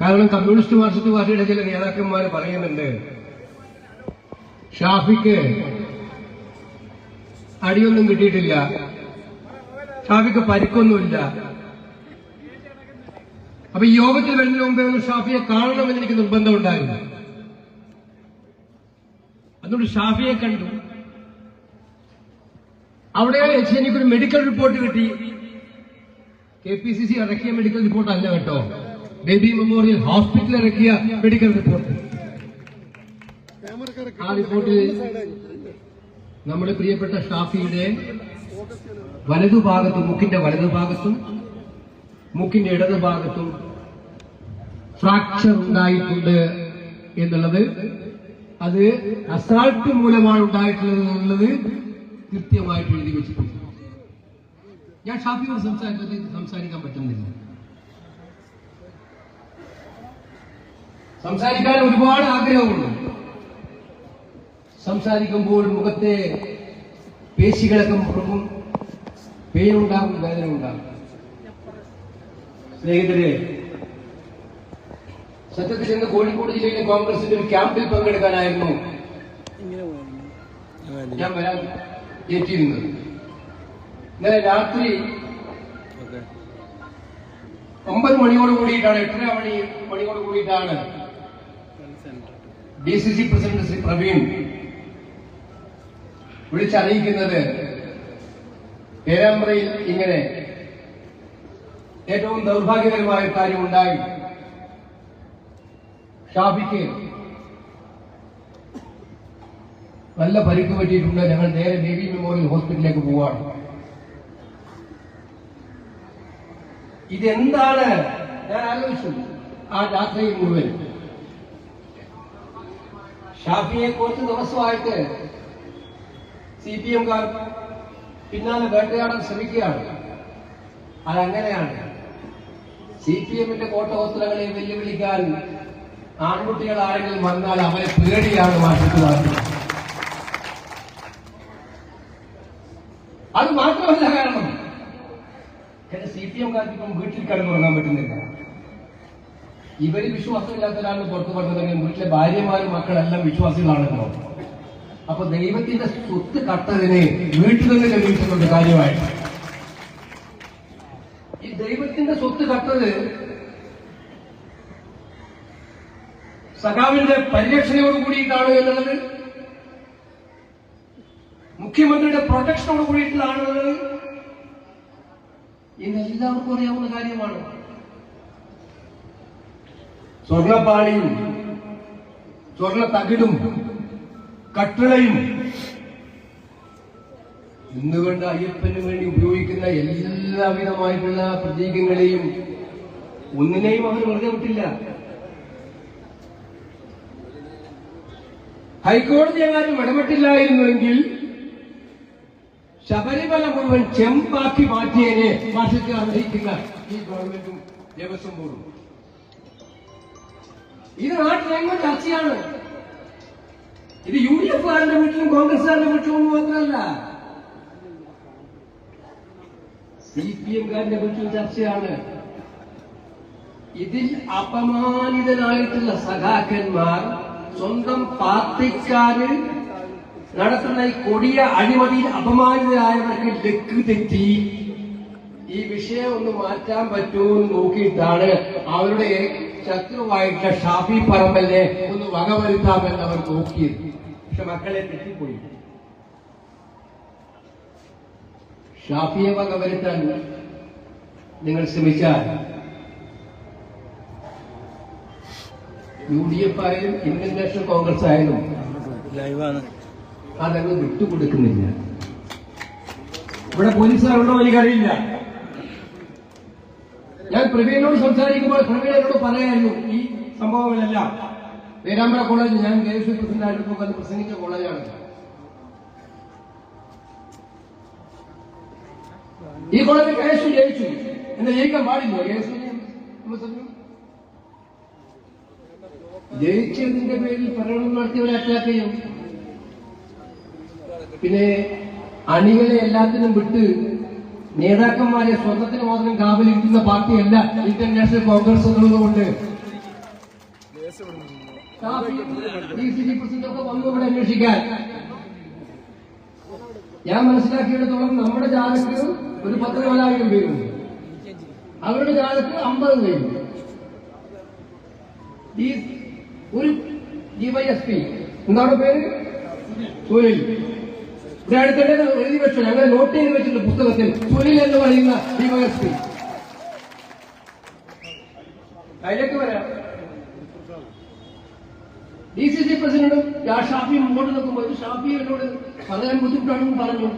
കാരണം communist Marxist പാർട്ടിയുടെ ചില നേതാക്കന്മാർ പറയുന്നുണ്ട് ഷാഫിക്ക് അടിയൊന്നും കിട്ടിയിട്ടില്ല ഷാഫിക്ക് പരിക്കൊന്നുമില്ല. അപ്പൊ ഈ യോഗത്തിൽ വരുന്നതിന് മുമ്പേ ഒന്ന് ഷാഫിയെ കാണണമെന്ന് എനിക്ക് നിർബന്ധമുണ്ടായിരുന്നു അതുകൊണ്ട് ഷാഫിയെ കണ്ടു. അവിടെ വെച്ച് എനിക്കൊരു മെഡിക്കൽ റിപ്പോർട്ട് കിട്ടി. കെ പി സി സി ഇറക്കിയ മെഡിക്കൽ റിപ്പോർട്ട് അല്ല കേട്ടോ. ബേബി മെമ്മോറിയൽ ഹോസ്പിറ്റലിൽ ഇറക്കിയ മെഡിക്കൽ റിപ്പോർട്ട്. ആ റിപ്പോർട്ടിൽ നമ്മുടെ പ്രിയപ്പെട്ട ഷാഫിയുടെ വലതുഭാഗത്തും മുക്കിന്റെ വലതുഭാഗത്തും മുക്കിന്റെ ഇടതുഭാഗത്തും ഫ്രാക്ചർ ഉണ്ടായിട്ടുണ്ട് എന്നുള്ളത്. അത് അസാൾട്ട് മൂലമാണ് ഉണ്ടായിട്ടുള്ളത് എന്നുള്ളത് കൃത്യമായിട്ട് എഴുതി വെച്ചിട്ടുണ്ട്. ഞാൻ ഷാഫിയോട് സംസാരിക്കാൻ പറ്റുന്നില്ല. സംസാരിക്കാൻ ഒരുപാട് ആഗ്രഹമുണ്ട്. സംസാരിക്കുമ്പോൾ മുഖത്തെ പേശികളൊക്കെ മുറക്കും പേനുണ്ടാകും വേദന ഉണ്ടാകും സ്നേഹിതരെ സത്യത്തിൽ ഇന്ന് കോഴിക്കോട് ജില്ലയിലെ കോൺഗ്രസിന്റെ ഒരു ക്യാമ്പിൽ പങ്കെടുക്കാനായിരുന്നു ഞാൻ വരാൻ ഏറ്റിരുന്നത്. ഇന്നലെ രാത്രി ഒമ്പത് മണിയോട് കൂടിയിട്ടാണ് എട്ടര മണി മണിയോട് കൂടിയിട്ടാണ് D C C president Shri Praveen വിളിച്ചറിയിക്കുന്നത് പേരാമ്പ്രയിൽ ഇങ്ങനെ ഏറ്റവും ദൗർഭാഗ്യകരമായ കാര്യമുണ്ടായി. കാര്യം ഷാഫിക്ക് നല്ല പരിക്ക് പറ്റിയിട്ടുണ്ട്. ഞങ്ങൾ നേരെ നേവി മെമ്മോറിയൽ ഹോസ്പിറ്റലിലേക്ക് പോവാണ്. ഇതെന്താണ്? ഞാൻ ആലോചിച്ചു. ആ രാത്രിയിൽ മുഴുവൻ ഷാഫിയെ കുറച്ച് ദിവസമായിട്ട് സി പി എംകാർ പിന്നാലെ വേട്ടയാടാൻ ശ്രമിക്കുകയാണ്. അതങ്ങനെയാണ്. സി പി എമ്മിന്റെ വസ്ത്രങ്ങളെ വെല്ലുവിളിക്കാൻ ആൺകുട്ടികൾ ആരെങ്കിലും വന്നാൽ അവരെ പേടിയാണ് മാറ്റിക്കുന്നത് അത് മാത്രമല്ല കാരണം സി പി എംകാർക്ക് ഇപ്പം വീട്ടിൽ കിടന്നുറങ്ങാൻ പറ്റുന്നില്ല. ഇവർ വിശ്വാസമില്ലാത്തവരാണ് പുറത്തു പറഞ്ഞതെങ്കിൽ വീട്ടിലെ ഭാര്യമാരും മക്കളെല്ലാം വിശ്വാസികളാണല്ലോ. അപ്പൊ ദൈവത്തിന്റെ സ്വത്ത് കട്ടതിന് വീട്ടിൽ നിന്ന് ലഭിക്കുന്നുണ്ട് കാര്യമായിട്ട്. ഈ ദൈവത്തിന്റെ സ്വത്ത് കട്ടത് സഖാവിന്റെ പരിരക്ഷണയോട് കൂടിയിട്ടാണ് എന്നുള്ളത്. മുഖ്യമന്ത്രിയുടെ പ്രൊട്ടക്ഷനോട് കൂടിയിട്ടുള്ളതാണ് എന്നുള്ളത് ഇന്ന് എല്ലാവർക്കും അറിയാവുന്ന കാര്യമാണ്. സ്വർണപ്പാളിയും സ്വർണ തകിടും കട്ടിളയും ഇന്നുകൊണ്ട് അയ്യപ്പന് വേണ്ടി ഉപയോഗിക്കുന്ന എല്ലാവിധമായിട്ടുള്ള പ്രതീകങ്ങളെയും ഒന്നിനെയും അവർ വെറുതെ വിട്ടില്ല? ഹൈക്കോടതി എങ്ങാനും ഇടപെട്ടില്ലായിരുന്നുവെങ്കിൽ ശബരിമല മുഴുവൻ ചെമ്പാക്കി മാറ്റിയതിനെ മാറ്റത്തെ അർഹിക്കുന്ന ഈ ഗവൺമെന്റും ദേവസ്വം ബോർഡും. ഇത് നാട്ടിലെങ്ങും ചർച്ചയാണ്. ഇത് യു ഡി എഫുകാരുടെ വീട്ടിലും കോൺഗ്രസുകാരന്റെ വീട്ടിലും മാത്രമല്ല. സി പി എംകാരുടെ വീട്ടിലും ചർച്ചയാണ്. ഇതിൽ അപമാനിതനായിട്ടുള്ള സഖാക്കന്മാർ സ്വന്തം പാർട്ടിക്കാര് നടത്തുന്ന ഈ കൊടിയ അഴിമതിയിൽ അപമാനിതരായവർക്ക് ലക്ക് തെറ്റി ഈ വിഷയം ഒന്ന് മാറ്റാൻ പറ്റുമോ എന്ന് നോക്കിയിട്ടാണ് അവരുടെ ശത്രുവായിട്ടുള്ള ഷാഫി പറമ്പലിനെ ഒന്ന് വകവരുത്താമെന്ന് അവർ നോക്കിയത് പക്ഷെ മക്കളെ തെറ്റിപ്പോയി. ഷാഫിയെ വകവരുത്താൻ നിങ്ങൾ ശ്രമിച്ചാൽ യു ഡി എഫ് ആയാലും ഇന്ത്യൻ നാഷണൽ കോൺഗ്രസ് ആയാലും അതങ്ങ് വിട്ടുകൊടുക്കുന്നില്ല. ഇവിടെ പോലീസുകാരുണ്ടോ എനിക്കറിയില്ല ഞാൻ പ്രവീണിനോട് സംസാരിക്കുമ്പോൾ പ്രവീൺ എന്നോട് പറയായിരുന്നു ഈ സംഭവങ്ങളെല്ലാം. പേരാമ്പ്ര കോളേജ് ഞാൻ എസ് പ്രസിഡന്റ് ആയിട്ട് വന്ന് പ്രസംഗിച്ച കോളേജാണ്. ഈ കോളേജിൽ കെ എസ് ജയിച്ചു. എന്നെ ജയിക്കാൻ പാടില്ല. കെ എസ് ജയിച്ചതിന്റെ പേരിൽ പ്രകടനം നടത്തിയവരെ അറ്റാക്ക് ചെയ്യും. പിന്നെ അണികളെ എല്ലാത്തിനും വിട്ട് നേതാക്കന്മാരെ സ്വർണത്തിന് മാത്രം കാവലിരിക്കുന്ന പാർട്ടിയല്ല ഇന്ത്യൻ നാഷണൽ കോൺഗ്രസ് എന്നുള്ളതുകൊണ്ട്. ഡി വന്നു അന്വേഷിക്കാൻ. ഞാൻ മനസ്സിലാക്കിയിടത്തോളം നമ്മുടെ ജാലക്ക് ഒരു പത്ത് നാലായിരം പേരുണ്ട് അവരുടെ ജാലക്ക് അമ്പത് പേരുണ്ട് ഒരു ഡിവൈഎസ്പി എന്താണ് പേര്? സുനിൽ. ഇവിടെ അടുത്തിടെ എഴുതി വെച്ചു. ഞങ്ങൾ നോട്ട് ചെയ്ത് വെച്ചിട്ടുണ്ട് പുസ്തകത്തിൽ. സുനിൽ എന്ന് പറയുന്ന ഡിവൈഎസ്പി അതിലേക്ക് വരാം. ഡി സി സി പ്രസിഡന്റും ഷാഫി മുമ്പോട്ട് നിൽക്കുമ്പോൾ ഷാഫി എന്നോട് പറയാൻ ബുദ്ധിമുട്ടാണെന്ന് പറഞ്ഞു.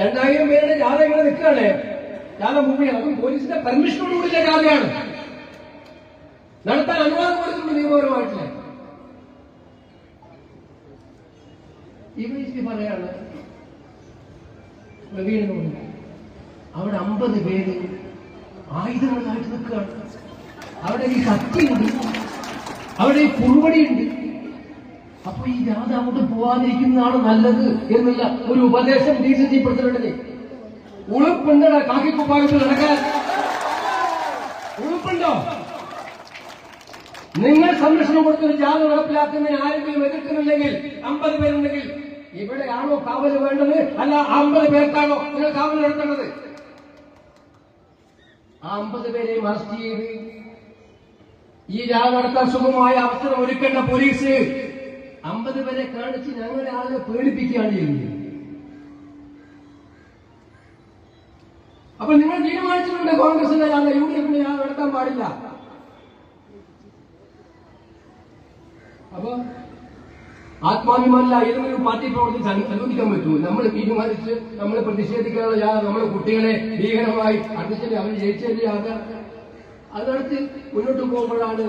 രണ്ടായിരം പേരുടെ ജാഥ ഇങ്ങനെ നിൽക്കുകയാണ്. ജാഥ മൂവിയാണ് അപ്പം പോലീസിന്റെ പെർമിഷനോടുകൂടിയ ജാഥയാണ്. വയസ്സിൽ പറയാണ് പ്രവീണിനോട് അവിടെ അമ്പത് പേര് ആയുധങ്ങളായിട്ട് നിൽക്കുകയാണ്. അവിടെ ഈ കത്തിയുണ്ട് അവിടെ ഈ കുറുവടിയുണ്ട്. അപ്പൊ ഈ ജാഥ അങ്ങോട്ട് പോവാതിരിക്കുന്നതാണ് നല്ലത് എന്നുള്ള ഒരു ഉപദേശം ഡി സി ഉളുപ്പുണ്ടടാ കാക്കിക്കുപ്പായത്തിൽ നടക്കാൻ. ഉളുപ്പുണ്ടോ? നിങ്ങൾ സംരക്ഷണം കൊടുത്തൊരു ജാഥ നടപ്പിലാക്കുന്നതിന് ആരെങ്കിലും എതിർക്കുന്നില്ലെങ്കിൽ അമ്പത് പേരുണ്ടെങ്കിൽ ഇവിടെയാണോ കാവൽ വേണ്ടത്? അല്ല അമ്പത് പേർക്കാണോ നിങ്ങൾ കാവൽ നടത്തേണ്ടത്? ആ അമ്പത് പേരെയും അറസ്റ്റ് ചെയ്ത് ഈ നടത്താൻ സുഖമായ അവസരം ഒരുക്കേണ്ട പോലീസ്. അമ്പത് പേരെ കാണിച്ച് ഞങ്ങളെ ആളെ പേടിപ്പിക്കുകയാണ് ചെയ്യുന്നത്. അപ്പൊ നിങ്ങൾ തീരുമാനിച്ചിട്ടുണ്ട് കോൺഗ്രസിന്റെ ജാഥ യു ഡി എഫിനെ നടത്താൻ പാടില്ല. അപ്പൊ ആത്മാഭിമാനമില്ല ഏതെങ്കിലും പാർട്ടി പ്രവർത്തിച്ച് അനുവദിക്കാൻ പറ്റുമോ നമ്മൾ തീരുമാനിച്ച് നമ്മൾ പ്രതിഷേധിക്കാനുള്ള നമ്മുടെ കുട്ടികളെ ഭീകരമായി അടുത്തിട്ട് അവർ ജയിച്ചതിന്റെ യാത്ര അതിനടുത്ത് മുന്നോട്ട് പോകുമ്പോഴാണ്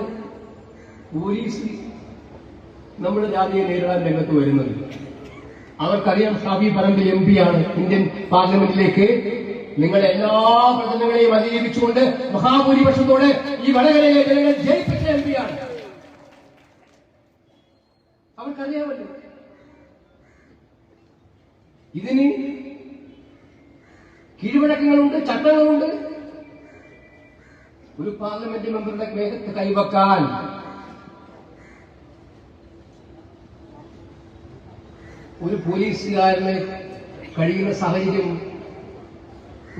പോലീസ് നമ്മുടെ ജാതിയെ നേരിടാൻ രംഗത്ത് വരുന്നത്. അവർക്കറിയാം ഷാഫി പറമ്പിൽ എം ആണ് ഇന്ത്യൻ പാർലമെന്റിലേക്ക്. നിങ്ങൾ എല്ലാ പ്രശ്നങ്ങളെയും അതിജീവിച്ചുകൊണ്ട് മഹാഭൂരിപക്ഷത്തോടെ ഈ വടകരയിലെ ജനങ്ങൾ ജയിപ്പിച്ച എം ആണ് അവർക്കറിയാമല്ലോ. ഇതിന് കീഴ്വഴക്കങ്ങളുണ്ട് ചട്ടങ്ങളുണ്ട്. ഒരു പാർലമെന്റ് മെമ്പറുടെ മേഘത്ത് കൈവക്കാൻ. ഒരു പോലീസുകാരന് കഴിയുന്ന സാഹചര്യം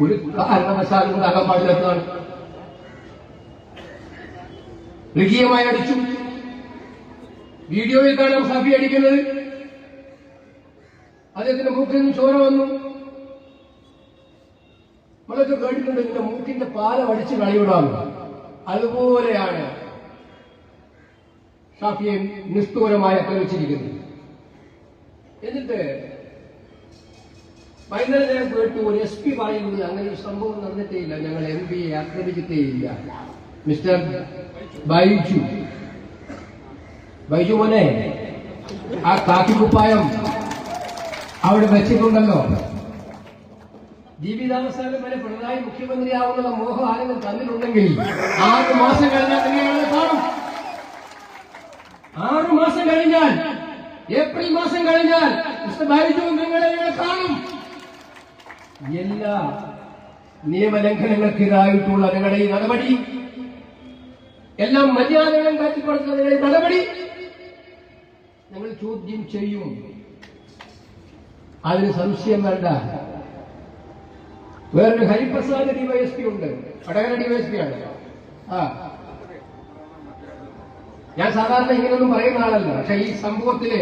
ഒരു കാരണവശാലും ഉണ്ടാകാൻ പാടില്ലാത്തതാണ് മൃഗീയമായി അടിച്ചു. വീഡിയോയിൽ കാണാം സഭി അടിക്കുന്നത്. അദ്ദേഹത്തിന്റെ മൂക്കിൽ നിന്ന് ചോര വന്നു. നമ്മളൊക്കെ കേട്ടിട്ടുണ്ട് നിന്റെ മൂക്കിന്റെ പാലം അടിച്ച് കളിവിടാന്ന് അതുപോലെയാണ് ഷാഫിയെ നിസ്തൂരമായി ആക്രമിച്ചിരിക്കുന്നത്. എന്നിട്ട് വൈകുന്നേരം ഞാൻ കേട്ടു ഒരു എസ് പി പറയുന്നത് അങ്ങനെ ഒരു സംഭവം നടന്നിട്ടേ ഇല്ല. ഞങ്ങൾ എം പിയെ ആക്രമിച്ചിട്ടേ ഇല്ല. മിസ്റ്റർ ബൈജു. ബൈജു മോനെ ആ കാക്കിക്കുപ്പായം അവിടെ വെച്ചിട്ടുണ്ടല്ലോ. ജീവിതാവസാനം വരെ പിണറായി മുഖ്യമന്ത്രിയാവുന്ന മോഹം ആരെങ്കിലും തന്നിട്ടുണ്ടെങ്കിൽ ആറ് മാസം കഴിഞ്ഞാൽ കാണും. ആറ് മാസം കഴിഞ്ഞാൽ ഏപ്രിൽ മാസം കഴിഞ്ഞാൽ മിസ്റ്റർ നിങ്ങളെ കാണും. എല്ലാ നിയമലംഘനങ്ങൾക്കെതിരായിട്ടുള്ള നിങ്ങളുടെ നടപടി എല്ലാം മര്യാദകളും കാറ്റിപ്പടുത്തുന്ന നിങ്ങളുടെ നടപടി. ചോദ്യം ചെയ്യും. അതിന് സംശയം വേണ്ട വേറൊരു ഹരിപ്രസാദ് ഡിവൈഎസ്പി ഉണ്ട്. വടകര ഡിവൈഎസ്പി ആണ്. ആ. ഞാൻ സാധാരണ ഇങ്ങനെയൊന്നും പറയുന്ന ആളല്ല. പക്ഷെ ഈ സംഭവത്തിൽ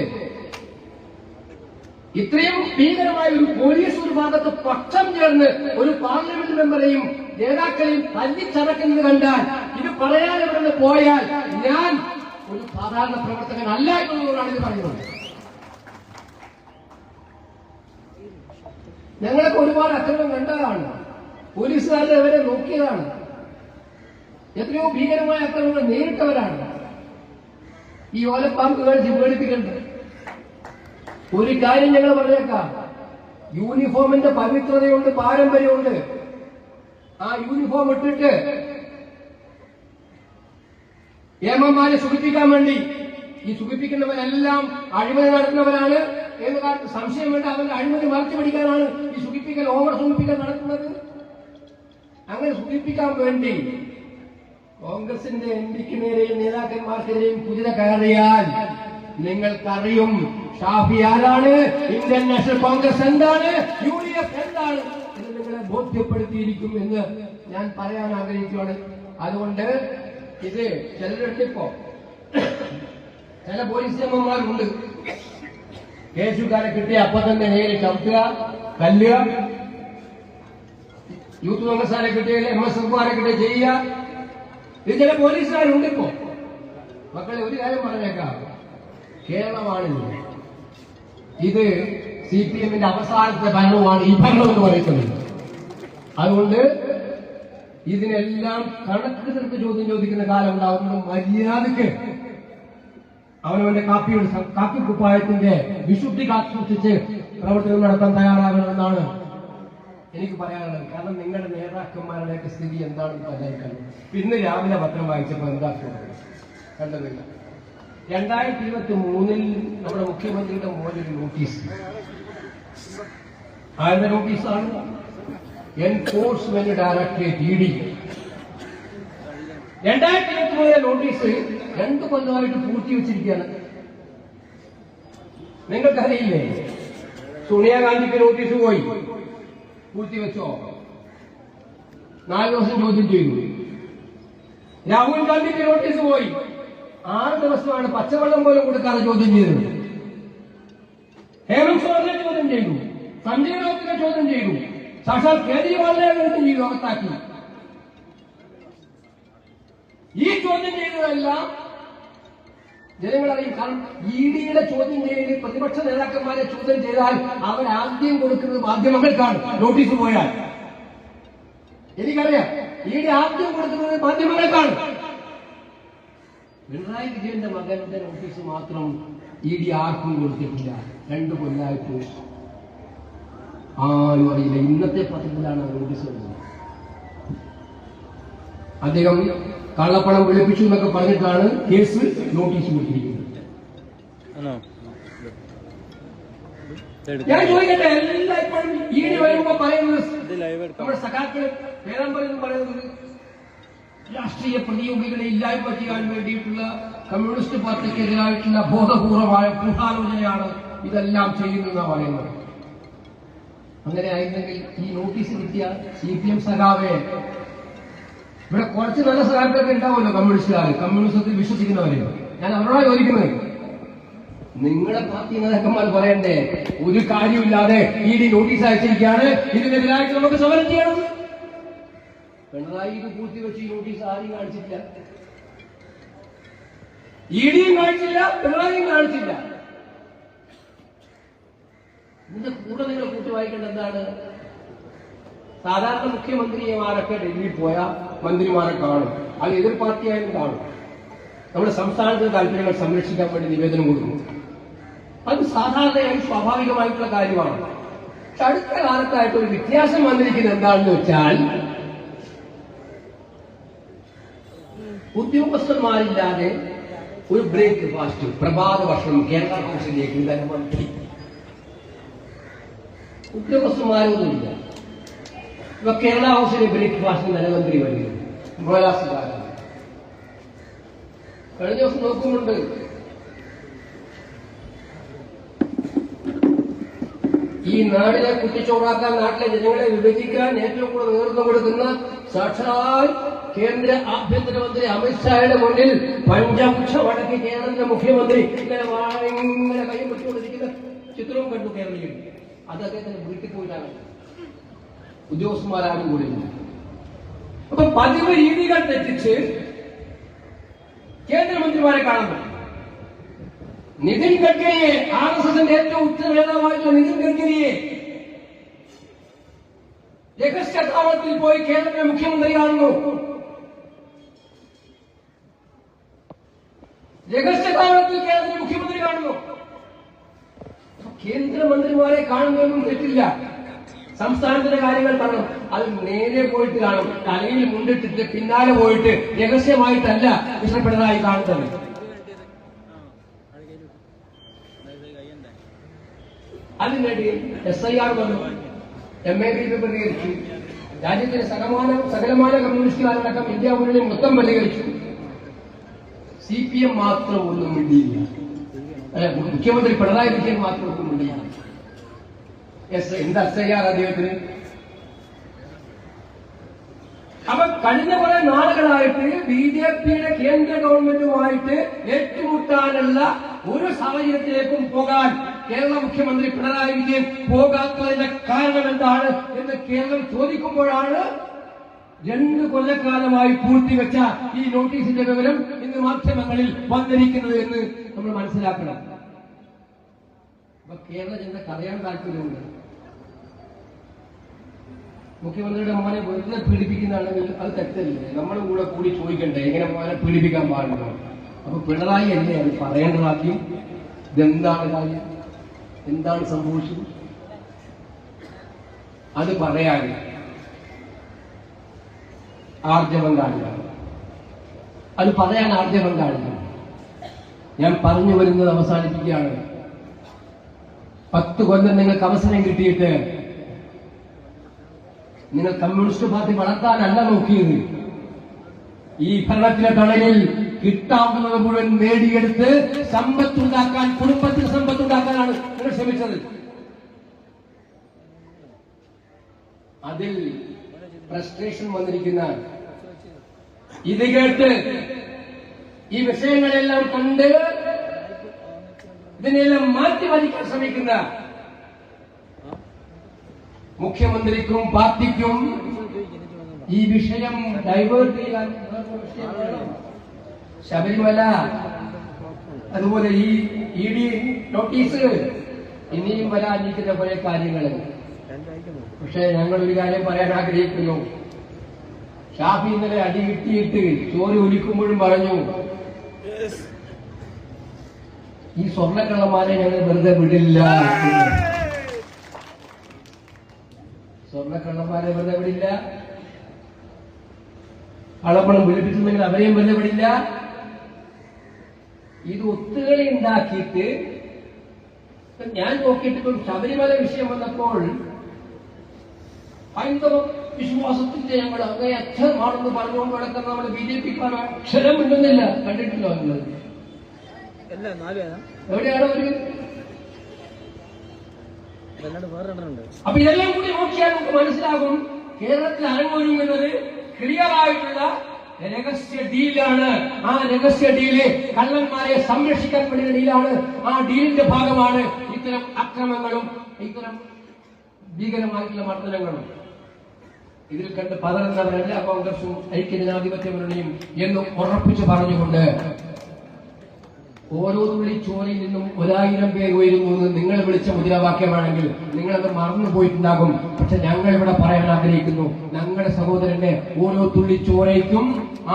ഇത്രയും ഭീകരമായ ഒരു പോലീസ് ഒരു ഭാഗത്ത് പക്ഷം ചേർന്ന് ഒരു പാർലമെന്റ് മെമ്പറെയും നേതാക്കളെയും തല്ലിച്ചടക്കുന്നത് കണ്ടാൽ ഇത് പറയാൻ ഇവിടെ പോയാൽ ഞാൻ ഒരു സാധാരണ പ്രവർത്തകനല്ല എന്നുള്ളതാണ് ഇത് പറയുന്നത്. ഞങ്ങളൊക്കെ ഒരുപാട് അക്രമം കണ്ടതാണ്. പോലീസുകാരുടെ അവരെ നോക്കിയതാണ്. എത്രയോ ഭീകരമായ അക്രമങ്ങൾ നേരിട്ടവരാണ്. ഈ ഓലപ്പാമ്പുകൾ പേടിപ്പിക്കണ്ടേ? ഒരു കാര്യം ഞങ്ങൾ പറഞ്ഞേക്കാം. യൂണിഫോമിന്റെ പവിത്രതയുണ്ട് പാരമ്പര്യമുണ്ട്. ആ യൂണിഫോം ഇട്ടിട്ട് ഏമന്മാരെ സുഖിപ്പിക്കാൻ വേണ്ടി. ഈ സുഖിപ്പിക്കുന്നവരെല്ലാം അഴിമതി നടത്തുന്നവരാണ്. ഏത് കാലത്ത് സംശയം വേണ്ട അവരുടെ അഴിമതി മറച്ചു പിടിക്കാനാണ് ഈ സുഖിപ്പിക്കൽ ഓവർ സുഖിപ്പിക്കൽ നടത്തുന്നത്. അങ്ങനെ സുഖിപ്പിക്കാൻ വേണ്ടി കോൺഗ്രസിന്റെ എം പിക്ക് നേരെയും നേതാക്കന്മാർക്കെതിരെയും കുതിര കയറിയാൽ നിങ്ങൾക്കറിയും ഷാഫി ആരാണ് ഇന്ത്യൻ നാഷണൽ കോൺഗ്രസ് എന്താണ് യു ഡി എഫ് എന്താണ് എന്ന് നിങ്ങളെ ബോധ്യപ്പെടുത്തിയിരിക്കും എന്ന് ഞാൻ പറയാൻ ആഗ്രഹിക്കുകയാണ്. അതുകൊണ്ട് ഇത് ചിലരിട്ടിപ്പോ ചില പോലീസ് നിയമന്മാരുണ്ട് കേസുകാരെ കിട്ടിയ അപ്പൊ തന്നെ നേരെ ചവിട്ടുക കല്ലുക. യൂത്ത് കോൺഗ്രസ്സുകാരെ കിട്ടിയ എം എസ് എഫുകാരെ കിട്ടിയ ചെയ്യുക. ഇത് ചില പോലീസുകാരുണ്ട് ഇപ്പോ. മക്കളെ ഒരു കാര്യം പറഞ്ഞേക്കാം. കേരളമാണ് ഇത് സി പി എമ്മിന്റെ അവസാനത്തെ ഭരണമാണ് ഈ ഭരണം എന്ന് പറയുന്നത്. അതുകൊണ്ട് ഇതിനെല്ലാം കണക്ക് തീർത്ത് ചോദ്യം ചോദിക്കുന്ന കാലം ഉണ്ടാവുന്നത് മര്യാദയ്ക്ക് അവനവന്റെ കാപ്പിയുടെ കാപ്പി കുപ്പായത്തിന്റെ വിശുദ്ധി കാത്തുസൂക്ഷിച്ച് പ്രവർത്തനം നടത്താൻ തയ്യാറാകണമെന്നാണ് എനിക്ക് പറയാനുള്ളത്. കാരണം നിങ്ങളുടെ നേതാക്കന്മാരുടെയൊക്കെ സ്ഥിതി എന്താണെന്ന് പറയാൻ ഇന്ന് രാവിലെ പത്രം വായിച്ചപ്പോൾ എന്താ? കണ്ടതില്ല. രണ്ടായിരത്തി ഇരുപത്തി മൂന്നിൽ നമ്മുടെ മുഖ്യമന്ത്രിയുടെ മോനൊരു നോട്ടീസ്. ആരുടെ നോട്ടീസാണ്? എൻഫോഴ്സ്മെന്റ് ഡയറക്ടറേറ്റ് ഇ ഡി രണ്ടായിരത്തി ഇരുപത്തി മൂന്നിലെ നോട്ടീസ് രണ്ടു കൊല്ലമായിട്ട് പൂർത്തിവെച്ചിരിക്കുകയാണ് നിങ്ങൾക്കറിയില്ലേ? സോണിയാഗാന്ധിക്ക് നോട്ടീസ് പോയി. പൂർത്തിവെച്ചോ നാല് ദിവസം ചോദ്യം ചെയ്തു. രാഹുൽ ഗാന്ധിക്ക് നോട്ടീസ് പോയി. ആറ് ദിവസമാണ് പച്ചവെള്ളം പോലും കൊടുക്കാതെ ചോദ്യം ചെയ്തത്. ഹേമന്ത് സോറിനെ ചോദ്യം ചെയ്തു. സഞ്ജയ് റോത്തിനെ ചോദ്യം ചെയ്തു. സാക്ഷാൽ കേജ്രിവാളിനെ ചോദ്യം ചെയ്തു അകത്താക്കി ഈ ചോദ്യം ചെയ്തതെല്ലാം ജനങ്ങളറിയും. കാരണം ഇ ഡിയുടെ ചോദ്യം ചെയ്യലിൽ പ്രതിപക്ഷ നേതാക്കന്മാരെ ചോദ്യം ചെയ്താൽ അവർ ആദ്യം കൊടുക്കുന്നത് മാധ്യമങ്ങൾക്കാണ് നോട്ടീസ് പോയാൽ. എനിക്കറിയാം ഇ ഡി ആദ്യം കൊടുക്കുന്നത് മാധ്യമങ്ങൾക്കാണ്. പിണറായി വിജയന്റെ മകന്റെ നോട്ടീസ് മാത്രം ഇ ഡി ആർക്കും കൊടുത്തിട്ടില്ല. രണ്ടു കൊല്ലായിട്ട് ആരും അറിയില്ല. ഇന്നത്തെ പത്രത്തിലാണ് നോട്ടീസ് വരുന്നത്. അദ്ദേഹം കള്ളപ്പണം വെളുപ്പിച്ചു എന്നൊക്കെ പറഞ്ഞിട്ടാണ് കേസ് നോട്ടീസ് കൊടുത്തിരിക്കുന്നത്. ഞാൻ ചോദിക്കട്ടെ എല്ലാ ഇപ്പോഴും ഈ വരുമ്പോ പറയുന്നത് നമ്മുടെ സഖാക്കൾ പേരാമ്പരെന്ന് പറയുന്നത് രാഷ്ട്രീയ പ്രതിയോഗികളെ ഇല്ലായ്മ ചെയ്യാൻ വേണ്ടിയിട്ടുള്ള കമ്മ്യൂണിസ്റ്റ് പാർട്ടിക്കെതിരായിട്ടുള്ള ബോധപൂർവമായ ഗൂഢാലോചനയാണ് ഇതെല്ലാം ചെയ്യുന്നതെന്നാണ് പറയുന്നത്. അങ്ങനെ ആയിരുന്നെങ്കിൽ ഈ നോട്ടീസ് കിട്ടിയ സി പി എം സഖാവേ. ഇവിടെ കുറച്ച് നല്ല സഖാക്കളൊക്കെ ഉണ്ടാവുമല്ലോ കമ്മ്യൂണിസ്റ്റുകാർ കമ്മ്യൂണിസത്തിൽ വിശ്വസിക്കുന്നവര്. ഞാൻ അവരോടാണ് ചോദിക്കുന്നത്. നിങ്ങളുടെ പാർട്ടി നേതാക്കന്മാർ പറയണ്ടേ? ഒരു കാര്യമില്ലാതെ ഇ ഡി നോട്ടീസ് അയച്ചിരിക്കുകയാണ്. ഇതിനെതിരായിട്ട് നമുക്ക് സമരം ചെയ്യണം. പിണറായി ഇത് പൂർത്തിവെച്ച് ഈ നോട്ടീസ് ആരും കാണിച്ചില്ല ഇ ഡിയും കാണിച്ചില്ല പിണറായിയും കാണിച്ചില്ല. ഇതിന്റെ കൂടെ നിങ്ങൾ കൂട്ടി വായിക്കേണ്ട എന്താണ്? സാധാരണ മുഖ്യമന്ത്രിമാരൊക്കെ ഡൽഹിയിൽ പോയാൽ മന്ത്രിമാരെ കാണും. അത് എതിർ പാർട്ടിയായാലും കാണും. നമ്മുടെ സംസ്ഥാനത്തിന് താല്പര്യങ്ങൾ സംരക്ഷിക്കാൻ വേണ്ടി നിവേദനം കൊടുക്കും അത് സാധാരണയായി സ്വാഭാവികമായിട്ടുള്ള കാര്യമാണ്. പക്ഷെ അടുത്ത കാലത്തായിട്ട് ഒരു വ്യത്യാസം വന്നിരിക്കുന്നത് എന്താണെന്ന് വെച്ചാൽ ഉദ്യോഗസ്ഥന്മാരില്ലാതെ ഒരു ബ്രേക്ക് ഫാസ്റ്റ് പ്രഭാത ഭക്ഷണം കേരള കൗൺസിലേക്ക് ധനമന്ത്രി ഉദ്യോഗസ്ഥന്മാരൊന്നുമില്ല. ഇപ്പൊ കേരള ഹൗസിലെ ബ്രേക്ക്ഫാസ്റ്റ് ധനമന്ത്രി വരികയും പ്രയാസകാരം കഴിഞ്ഞ ദിവസം നോക്കുന്നുണ്ട്. ഈ നാടിനെ കുട്ടിച്ചോറാക്കാൻ നാട്ടിലെ ജനങ്ങളെ വിഭജിക്കാൻ ഏറ്റവും കൂടുതൽ നേതൃത്വം കൊടുക്കുന്ന സാക്ഷാൽ കേന്ദ്ര ആഭ്യന്തരമന്ത്രി അമിത്ഷായുടെ മുന്നിൽ പഞ്ചപക്ഷ വടക്ക് കേരളത്തിന്റെ മുഖ്യമന്ത്രി ഇങ്ങനെ ഇങ്ങനെ കൈ ചിത്രവും കണ്ടു കേരളീയർ അത് അദ്ദേഹത്തിന്റെ വീട്ടിൽ പോയിട്ടാണ്. ഉദ്യോഗസ്ഥന്മാരാരും കൂടി ഇല്ല. അപ്പൊ പതിവ് രീതികൾ തെറ്റിച്ച് കേന്ദ്രമന്ത്രിമാരെ കാണുന്നു നിതിൻ ഗഡ്കരിയെ ആർ എസ് എസിന്റെ ഏറ്റവും ഉച്ച നേതാവായിട്ടുള്ള നിതിൻ ഗഡ്കരിയെ രഹസ്യത്താവളത്തിൽ പോയി കേരളത്തിലെ മുഖ്യമന്ത്രി കാണുന്നു രഹസ്യത്താവളത്തിൽ കേരളത്തിലെ മുഖ്യമന്ത്രി കാണുന്നു. കേന്ദ്രമന്ത്രിമാരെ കാണുന്നതൊന്നും തെറ്റില്ല സംസ്ഥാനത്തിന്റെ കാര്യങ്ങൾ പറഞ്ഞു. അത് നേരെ പോയിട്ട് കാണും. തലയിൽ മുണ്ടിട്ടിട്ട് പിന്നാലെ പോയിട്ട് രഹസ്യമായിട്ടല്ല മിസ്റ്റർ കാണുന്നത്. അതിനിടയിൽ എസ് ഐ ആർ വന്നു. എം എ ബി പ്രതികരിച്ചു രാജ്യത്തിന്റെ സകലമാന സകലമാന കമ്മ്യൂണിസ്റ്റുകാരടക്കം ഇന്ത്യ മുന്നണി മൊത്തം പ്രതികരിച്ചു സി പി എം മാത്രം ഒന്നും മിണ്ടിയില്ല. അല്ല, മുഖ്യമന്ത്രി പിണറായി വിജയൻ മാത്രം മിണ്ടിയില്ല എസ് എന്ത് ആർ അദ്ദേഹത്തിന്? അപ്പൊ കഴിഞ്ഞ കുറെ നാളുകളായിട്ട് ബി ജെ പിയുടെ കേന്ദ്ര ഗവൺമെന്റുമായിട്ട് ഏറ്റുമുട്ടാനുള്ള ഒരു സാഹചര്യത്തിലേക്കും പോകാൻ കേരള മുഖ്യമന്ത്രി പിണറായി വിജയൻ പോകാത്തതിന്റെ കാരണം എന്താണ് എന്ന് കേരളം ചോദിക്കുമ്പോഴാണ് രണ്ട് കൊല്ലക്കാലമായി പൂർത്തിവെച്ച ഈ നോട്ടീസിന്റെ വിവരം ഇന്ന് മാധ്യമങ്ങളിൽ വന്നിരിക്കുന്നത് എന്ന് നമ്മൾ മനസ്സിലാക്കണം. അപ്പൊ കേരള ജനത അറിയാൻ താല്പര്യമുണ്ട്. മുഖ്യമന്ത്രിയുടെ മോനെ വെറുതെ പീഡിപ്പിക്കുന്നതാണെങ്കിൽ അത് തെറ്റല്ലേ? നമ്മുടെ കൂടെ കൂടി ചോദിക്കണ്ടേ? എങ്ങനെ മോനെ പീഡിപ്പിക്കാൻ പാടുണ്ടോ? അപ്പൊ പിണറായി അല്ലേ അത് പറയേണ്ടതാക്കിയും ഇതെന്താണ് കാര്യം? എന്താണ് സംഭവിച്ചത്? അത് പറയാൻ ആർജവം കാണില്ല അത് പറയാൻ ആർജവം കാണില്ല ഞാൻ പറഞ്ഞു വരുന്നത് അവസാനിപ്പിക്കുകയാണ്. പത്ത് കൊല്ലം നിങ്ങൾക്ക് അവസരം കിട്ടിയിട്ട് നിങ്ങൾ കമ്മ്യൂണിസ്റ്റ് പാർട്ടി വളർത്താനല്ല നോക്കിയത്. ഈ ഭരണത്തിലെ തണലിൽ കിട്ടാവുന്നത് മുഴുവൻ നേടിയെടുത്ത് സമ്പത്തുണ്ടാക്കാൻ കുടുംബത്തിന് സമ്പത്തുണ്ടാക്കാനാണ് നിങ്ങൾ ശ്രമിച്ചത്. അതിൽ ഫ്രസ്ട്രേഷൻ വന്നിരിക്കുന്ന ഇത് കേട്ട് ഈ വിഷയങ്ങളെല്ലാം കണ്ട് ഇതിനെല്ലാം മാറ്റി വലിക്കാൻ ശ്രമിക്കുന്ന മുഖ്യമന്ത്രിക്കും പാർട്ടിക്കും ഈ വിഷയം ഡൈവേർട്ട് ചെയ്യാൻ ശബരിമല അതുപോലെ ഈ ഇ ഡി നോട്ടീസ് ഇനിയും വരാനിരിക്കുന്ന കുറെ കാര്യങ്ങൾ പക്ഷെ ഞങ്ങൾ ഒരു കാര്യം പറയാൻ ആഗ്രഹിക്കുന്നു. ഷാഫി ഇന്നലെ അടി കിട്ടിയിട്ട് ചോര ഒലിക്കുമ്പോഴും പറഞ്ഞു. ഈ സ്വർണക്കള്ളന്മാരെ ഞങ്ങൾ വെറുതെ വിടില്ല. സ്വർണക്കള്ളന്മാരെ വെറുതെ വിടില്ല. കള്ളപ്പണം വിളിപ്പിച്ചിട്ടുണ്ടെങ്കിൽ അവരെയും വെറുതെ വിടില്ല. ഇത് ഒത്തുകളി ഉണ്ടാക്കിയിട്ട് ഞാൻ നോക്കിയിട്ട് ശബരിമല വിഷയം വന്നപ്പോൾ ഹൈന്ദവ വിശ്വാസത്തിന്റെ ഞങ്ങൾ അങ്ങനെ അക്ഷരമാണെന്ന് പറഞ്ഞുകൊണ്ട് കിടക്കുന്ന നമ്മൾ ബി ജെ പിക്കാർ അക്ഷരം ഉണ്ടെന്നില്ല കണ്ടിട്ടില്ല നിങ്ങൾ? എവിടെയാണ് രണ്ടെണ്ണുണ്ട് അപ്പൊ ഇതെല്ലാം കൂടി നോക്കിയാൽ നമുക്ക് മനസ്സിലാകും കേരളത്തിൽ അരങ്ങൊരുങ്ങുന്നത് ക്ലിയർ ആയിട്ടുള്ള രഹസ്യ ഡീലാണ് ആ രഹസ്യ ഡീൽ കള്ളന്മാരെ സംരക്ഷിക്കാൻ വേണ്ടിയ ഡീലാണ് ആ ഡീലിന്റെ ഭാഗമാണ് ഇത്തരം അക്രമങ്ങളും ഇത്തരം ഭീകരമായിട്ടുള്ള മർദ്ദനങ്ങളും. ഇതിൽ കണ്ട് പതറുന്നവരല്ല കോൺഗ്രസും ഐക്യജനാധിപത്യ മുന്നണിയും എന്നും ഉറപ്പിച്ചു പറഞ്ഞുകൊണ്ട് ഓരോ തുള്ളി ചോരയിൽ നിന്നും ഒരായിരം പേർ ഉയരുന്നു എന്ന് നിങ്ങൾ വിളിച്ച മുദ്രാവാക്യമാണെങ്കിൽ നിങ്ങളത് മറന്നു പോയിട്ടുണ്ടാകും. പക്ഷെ ഞങ്ങൾ ഇവിടെ പറയാൻ ആഗ്രഹിക്കുന്നു ഞങ്ങളുടെ സഹോദരന്റെ ഓരോ തുള്ളി ചോരയ്ക്കും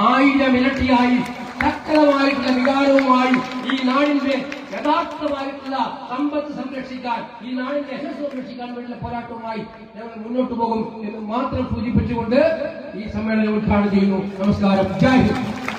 ആയിരം ഇരട്ടിയായി ശക്തമായിട്ടുള്ള വികാരവുമായി ഈ നാടിന്റെ യഥാർത്ഥമായിട്ടുള്ള സമ്പത്ത് സംരക്ഷിക്കാൻ ഈ നാടിന്റെ യശസ് സംരക്ഷിക്കാൻ വേണ്ടിയുള്ള പോരാട്ടവുമായി ഞങ്ങൾ മുന്നോട്ട് പോകും എന്ന് മാത്രം സൂചിപ്പിച്ചുകൊണ്ട് ഈ സമ്മേളനം ഉദ്ഘാടനം ചെയ്യുന്നു. നമസ്കാരം. ജയ് ഹിന്ദ്.